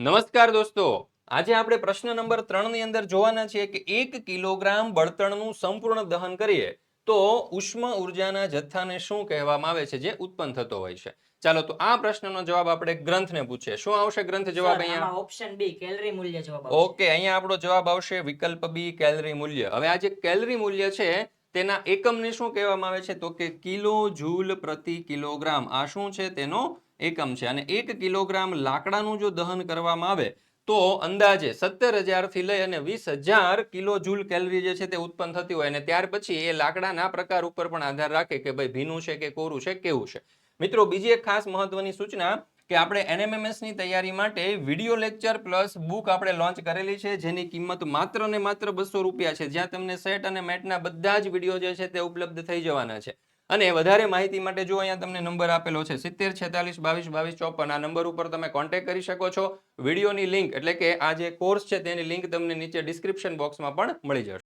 નમસ્કાર દોસ્તો. આજે આપણે પ્રશ્ન નંબર ત્રણની અંદર જોવાના છીએ કે એક કિલોગ્રામ બળતણનું સંપૂર્ણ દહન કરીએ તો ઉષ્મ ઉર્જાના જથ્થાને શું કહેવામાં આવે છે? જે ઉત્પન્ન થતો હોય છે. ચાલો તો આ પ્રશ્નનો જવાબ આપણે ગ્રંથને પૂછીએ. શું આવશે ગ્રંથ જવાબ અહીંયા? ઓપ્શન બી કેલરી મૂલ્ય જવાબ ઓકે અહીંયા આપણો જવાબ આવશે વિકલ્પ બી કેલરી મૂલ્ય. હવે આ જે કેલરી મૂલ્ય છે તેના એકમને શું કહેવામાં આવે છે? તો કે કિલો જૂલ પ્રતિ કિલોગ્રામ. આ શું છે? તેનો એકમ છે. અને એક કિલોગ્રામ લાકડાનું જો દહન કરવામાં આવે, તો અંદાજે સત્તર હજારથી લઈ અને વીસ હજાર કિલો જૂલ કેલરી જે છે તે ઉત્પન્ન થતી હોય. અને ત્યાર પછી એ લાકડાના પ્રકાર ઉપર પણ આધાર રાખે કે ભાઈ ભીનું છે કે કોરું છે, કેવું છે. મિત્રો, બીજી એક ખાસ મહત્વની સૂચના કે આપણે એનએમએમએસની તૈયારી માટે વિડિયો લેક્ચર પ્લસ બુક આપણે લોન્ચ કરેલી છે, જેની કિંમત માત્ર ને માત્ર બસો રૂપિયા છે. જ્યાં તમને સેટ અને મેટના બધા જ વીડિયો જે છે તે ઉપલબ્ધ થઈ જવાના છે. અને વધારે માહિતી માટે જો અહીંયા તમને નંબર આપેલો છે સિત્તેર, છેતાલીસ, બાવીસ બાવીસ, ચોપન, આ નંબર ઉપર તમે કોન્ટેક્ટ કરી શકો છો. વિડીયોની લિંક એટલે કે આ જે કોર્સ છે તેની લિંક તમને નીચે ડિસ્ક્રિપ્શન બોક્સમાં પણ મળી જશે.